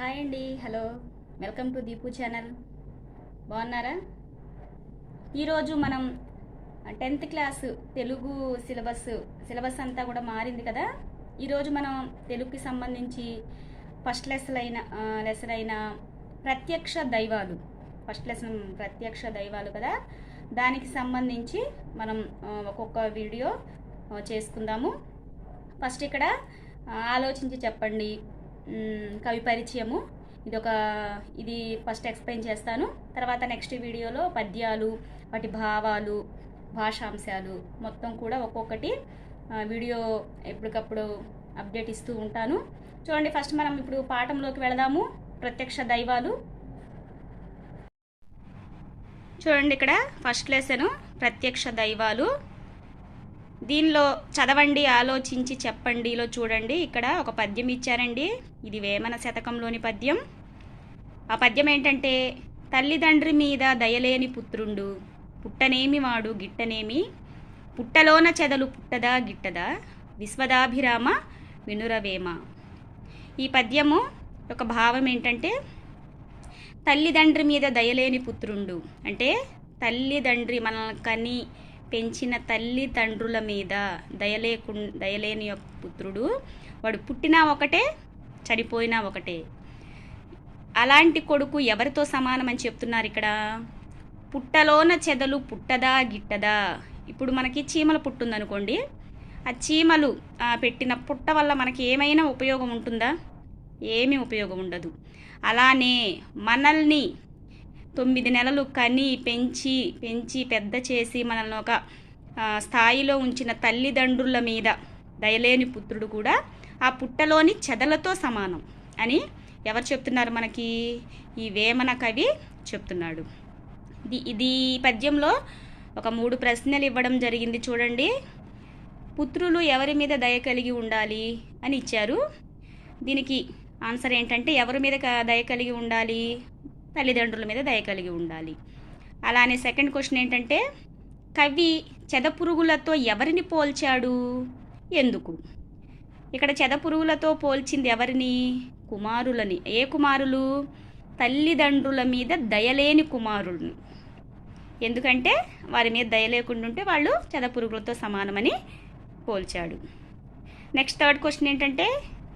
Hi అండి hello. Welcome to Deepu channel. బాగున్నారా? ఈరోజు మనం tenth class Telugu syllabus syllabus అంతా కూడా మారింది కదా? ఈరోజు మనం తెలుగుకి సంబంధించి ఫస్ట్ లెసన్ అయిన లెసన్ అయిన ప్రత్యక్ష దైవాలు ఫస్ట్ లెసన్ ప్రత్యక్ష దైవాలు కదా? దానికి సంబంధించి మనం ఒక్కొక్క వీడియో చేసుకుందాము. ఫస్ట్ ఇక్కడ ఆలోచించి చెప్పండి. కవి పరిచయము. ఇది ఒక ఇది ఫస్ట్ ఎక్స్ప్లెయిన్ చేస్తాను. తర్వాత నెక్స్ట్ వీడియోలో పద్యాలు వాటి భావాలు భాషాంశాలు మొత్తం కూడా ఒక్కొక్కటి వీడియో ఎప్పటికప్పుడు అప్డేట్ ఇస్తూ ఉంటాను. చూడండి ఫస్ట్ మనం ఇప్పుడు పాఠంలోకి వెళదాము. ప్రత్యక్ష దైవాలు. చూడండి ఇక్కడ ఫస్ట్ లెసను ప్రత్యక్ష దైవాలు. దీనిలో చదవండి ఆలోచించి చెప్పండిలో చూడండి. ఇక్కడ ఒక పద్యం ఇచ్చారండి. ఇది వేమన శతకంలోని పద్యం. ఆ పద్యం ఏంటంటే తల్లిదండ్రి మీద దయలేని పుత్రుండు పుట్టనేమి వాడు గిట్టనేమి? పుట్టలోన చెదలు పుట్టదా గిట్టదా? విశ్వదాభిరామ వినురవేమ. ఈ పద్యము ఒక భావం ఏంటంటే తల్లిదండ్రి మీద దయలేని పుత్రుండు. అంటే తల్లిదండ్రి మనల్ని కని పెంచిన తల్లి తండ్రుల మీద దయలేకు దయలేని యొక్క పుత్రుడు. వాడు పుట్టినా ఒకటే చనిపోయినా ఒకటే. అలాంటి కొడుకు ఎవరితో సమానమని చెప్తున్నారు ఇక్కడ? పుట్టలోన చెదలు పుట్టదా గిట్టదా? ఇప్పుడు మనకి చీమల పుట్టుందనుకోండి. ఆ చీమలు పెట్టిన పుట్ట వల్ల మనకి ఏమైనా ఉపయోగం ఉంటుందా? ఏమీ ఉపయోగం ఉండదు. అలానే మనల్ని తొమ్మిది నెలలు కని పెంచి పెంచి పెద్ద చేసి మనల్ని ఒక స్థాయిలో ఉంచిన తల్లిదండ్రుల మీద దయలేని పుత్రుడు కూడా ఆ పుట్టలోని చెదలతో సమానం అని ఎవరు చెప్తున్నారు మనకి? ఈ వేమన కవి చెప్తున్నాడు. ఇది ఇది ఈ పద్యంలో ఒక మూడు ప్రశ్నలు ఇవ్వడం జరిగింది చూడండి. పుత్రులు ఎవరి మీద దయ కలిగి ఉండాలి అని ఇచ్చారు. దీనికి ఆన్సర్ ఏంటంటే ఎవరి మీద దయ కలిగి ఉండాలి? తల్లిదండ్రుల మీద దయ కలిగి ఉండాలి. అలానే సెకండ్ క్వశ్చన్ ఏంటంటే కవి చెదపురుగులతో ఎవరిని పోల్చాడు? ఎందుకు? ఇక్కడ చెదపురుగులతో పోల్చింది ఎవరిని? కుమారులని. ఏ కుమారులు? తల్లిదండ్రుల మీద దయలేని కుమారులను. ఎందుకంటే వారి మీద దయ లేకుండా ఉంటే వాళ్ళు చెదపురుగులతో సమానమని పోల్చాడు. నెక్స్ట్ థర్డ్ క్వశ్చన్ ఏంటంటే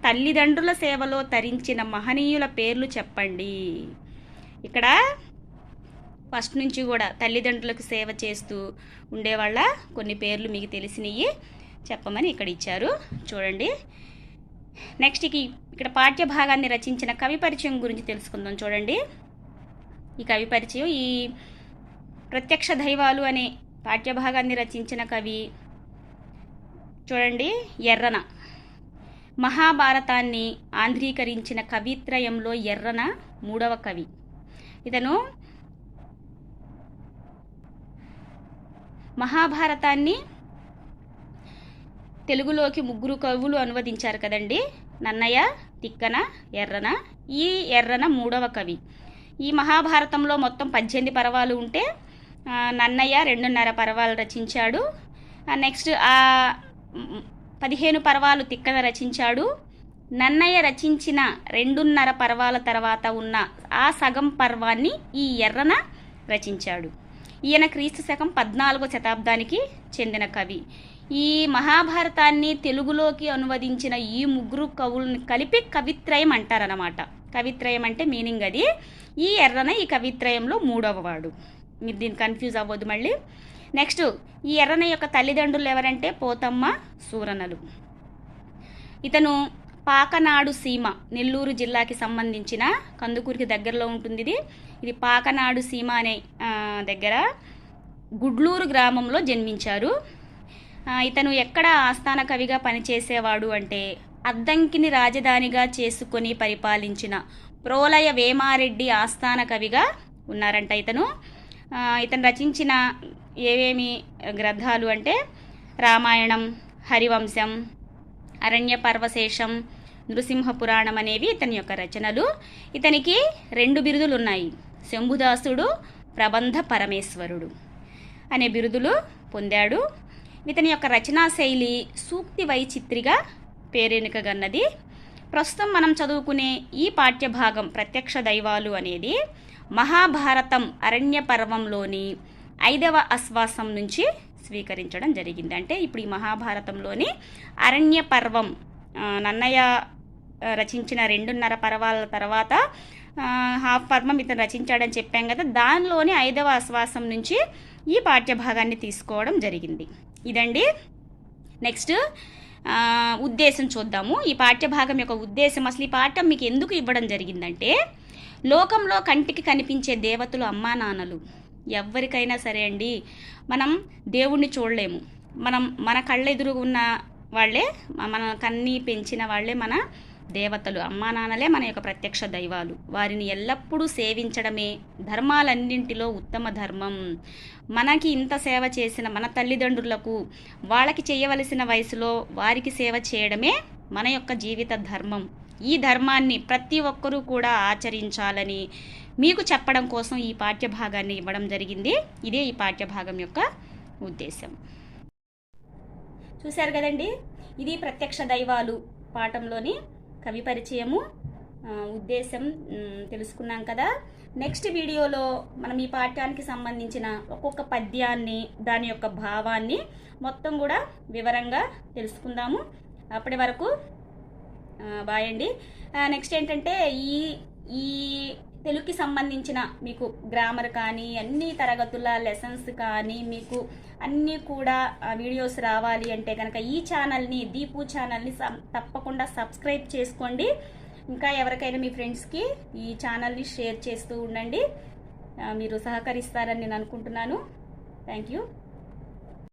తల్లిదండ్రుల సేవలో తరించిన మహనీయుల పేర్లు చెప్పండి. ఇక్కడ ఫస్ట్ నుంచి కూడా తల్లిదండ్రులకు సేవ చేస్తూ ఉండేవాళ్ళ కొన్ని పేర్లు మీకు తెలిసినవి చెప్పమని ఇక్కడ ఇచ్చారు. చూడండి. నెక్స్ట్ ఇక్కడ పాఠ్య భాగాన్ని రచించిన కవి పరిచయం గురించి తెలుసుకుందాం చూడండి. ఈ కవి పరిచయం ఈ ప్రత్యక్ష దైవాలు అనే పాఠ్యభాగాన్ని రచించిన కవి చూడండి. ఎర్రన. మహాభారతాన్ని ఆంధ్రీకరించిన కవిత్రయంలో ఎర్రన మూడవ కవి. ఇతను మహాభారతాన్ని తెలుగులోకి ముగ్గురు కవులు అనువదించారు కదండి. నన్నయ్య తిక్కన ఎర్రన. ఈ ఎర్రన మూడవ కవి. ఈ మహాభారతంలో మొత్తం పద్దెనిమిది పర్వాలు ఉంటే నన్నయ్య రెండున్నర పర్వాలు రచించాడు. నెక్స్ట్ ఆ పదిహేను పర్వాలు తిక్కన రచించాడు. నన్నయ్య రచించిన రెండున్నర పర్వాల తర్వాత ఉన్న ఆ సగం పర్వాన్ని ఈ ఎర్రన రచించాడు. ఈయన క్రీస్తు శకం పద్నాలుగో శతాబ్దానికి చెందిన కవి. ఈ మహాభారతాన్ని తెలుగులోకి అనువదించిన ఈ ముగ్గురు కవులను కలిపి కవిత్రయం అంటారనమాట కవిత్రయం అంటే మీనింగ్ అది. ఈ ఎర్రన ఈ కవిత్రయంలో మూడవ వాడు. మీరు దీన్ని కన్ఫ్యూజ్ అవ్వద్దు మళ్ళీ. నెక్స్ట్ ఈ ఎర్రన యొక్క తల్లిదండ్రులు ఎవరంటే పోతమ్మ సూరనలు. ఇతను పాకనాడు సీమ నెల్లూరు జిల్లాకి సంబంధించిన కందుకూరికి దగ్గరలో ఉంటుంది ఇది. ఇది పాకనాడు సీమ అనే దగ్గర గుడ్లూరు గ్రామంలో జన్మించారు. ఇతను ఎక్కడ ఆస్థాన కవిగా పనిచేసేవాడు అంటే అద్దంకిని రాజధానిగా చేసుకొని పరిపాలించిన ప్రోలయ వేమారెడ్డి ఆస్థాన కవిగా ఉన్నారంట ఇతను. ఇతను రచించిన ఏవేమి గ్రంథాలు అంటే రామాయణం హరివంశం అరణ్య పర్వశేషం నృసింహ పురాణం అనేవి ఇతని యొక్క రచనలు. ఇతనికి రెండు బిరుదులు ఉన్నాయి శంభుదాసుడు ప్రబంధ పరమేశ్వరుడు అనే బిరుదులు పొందాడు. ఇతని యొక్క రచనా శైలి సూక్తి వైచిత్రిగా పేరెనుకగన్నది. ప్రస్తుతం మనం చదువుకునే ఈ పాఠ్యభాగం ప్రత్యక్ష దైవాలు అనేది మహాభారతం అరణ్య పర్వంలోని ఐదవ అశ్వాసం నుంచి స్వీకరించడం జరిగింది. అంటే ఇప్పుడు ఈ మహాభారతంలోని అరణ్య పర్వం నన్నయ్య రచించిన రెండున్నర పర్వాల తర్వాత హాఫ్ పర్మం ఇతను రచించాడని చెప్పాం కదా దానిలోని ఐదవ ఆశ్వాసం నుంచి ఈ పాఠ్యభాగాన్ని తీసుకోవడం జరిగింది. ఇదండి నెక్స్ట్ ఉద్దేశం చూద్దాము. ఈ పాఠ్యభాగం యొక్క ఉద్దేశం అసలు ఈ పాఠం మీకు ఎందుకు ఇవ్వడం జరిగిందంటే లోకంలో కంటికి కనిపించే దేవతలు అమ్మా నాన్నలు ఎవరికైనా సరే అండి మనం దేవుణ్ణి చూడలేము. మనం మన కళ్ళెదురుగా ఉన్న వాళ్ళే మన కన్ని పెంచిన వాళ్ళే మన దేవతలు అమ్మా నాన్నలే మన యొక్క ప్రత్యక్ష దైవాలు. వారిని ఎల్లప్పుడూ సేవించడమే ధర్మాలన్నింటిలో ఉత్తమ ధర్మం. మనకి ఇంత సేవ చేసిన మన తల్లిదండ్రులకు వాళ్ళకి చేయవలసిన వయసులో వారికి సేవ చేయడమే మన యొక్క జీవిత ధర్మం. ఈ ధర్మాన్ని ప్రతి ఒక్కరూ కూడా ఆచరించాలని మీకు చెప్పడం కోసం ఈ పాఠ్యభాగాన్ని ఇవ్వడం జరిగింది. ఇదే ఈ పాఠ్యభాగం యొక్క ఉద్దేశం. చూశారు కదండి? ఇది ప్రత్యక్ష దైవాలు పాఠంలోని కవి పరిచయము ఉద్దేశం తెలుసుకున్నాం కదా. నెక్స్ట్ వీడియోలో మనం ఈ పాఠ్యానికి సంబంధించిన ఒక్కొక్క పద్యాన్ని దాని యొక్క భావాన్ని మొత్తం కూడా వివరంగా తెలుసుకుందాము. అప్పటి వరకు బాయండి బాయ్ అండి. నెక్స్ట్ ఏంటంటే ఈ ఈ తెలుగుకి సంబంధించిన మీకు గ్రామర్ కానీ అన్ని తరగతుల లెసన్స్ కానీ మీకు అన్నీ కూడా వీడియోస్ రావాలి అంటే కనుక ఈ ఛానల్ని దీపు ఛానల్ని తప్పకుండా సబ్స్క్రైబ్ చేసుకోండి. ఇంకా ఎవరికైనా మీ ఫ్రెండ్స్కి ఈ ఛానల్ని షేర్ చేస్తూ ఉండండి. మీరు సహకరిస్తారని నేను అనుకుంటున్నాను. Thank you